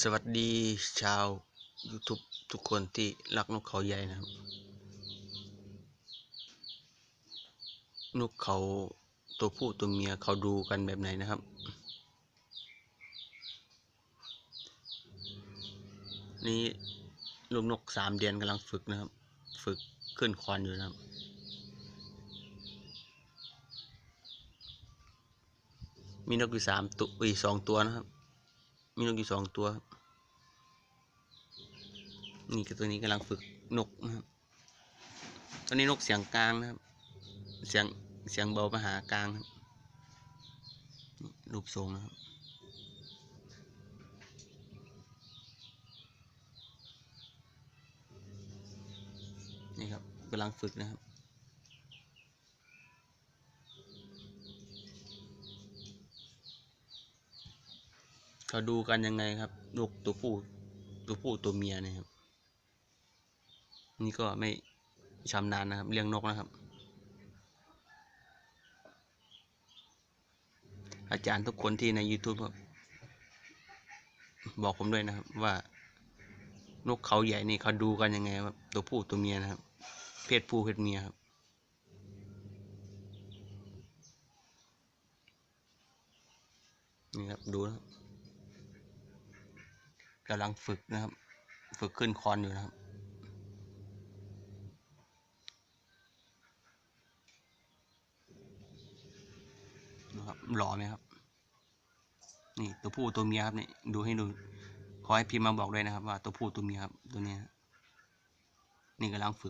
สวัสดีชาว YouTube ทุกคนที่รักนกเขาใหญ่นะครับ นกเขาตัวผู้ตัวเมียเขาดูกันแบบไหนนะครับ นี่ลูกนกสามเดือนกำลังฝึกนะครับ ฝึกขึ้นคอนอยู่นะครับมีนกอยู่สามตัวอีสองตัวนะครับ มีนกอยู่สองตัว นี่คือตัวนี้กำลังฝึกนกนะครับตอนนี้นกเสียงกลางนะครับ เสียงเสียงเบามาหากลางครับรูปทรงนะครับนี่ครับกำลังฝึกนะครับ เขาดูกันยังไงครับลูกตัวผู้ตัวผู้ตัวเมียเนะครับ นี่ก็ไม่ชำนาญนะครับเลี้ยงนกนะครับ อาจารย์ทุกคนที่ใน YouTube ครับบอกผมด้วยนะครับ ว่านกเขาใหญ่นี่เขาดูกันยังไงครับตัวผู้ตัวเมียนะครับ เพศผู้เพศเมียครับนี่ครับดูนะ กำลังฝึกนะครับ ฝึกขึ้นคอนอยู่นะครับนะครับหล่อไหมครับ นี่ตัวผู้ตัวเมียครับนี่ดูให้ดูขอให้พิมพ์มาบอกด้วยนะครับ ว่าตัวผู้ตัวเมียครับตัวนี้นี่กำลังฝึก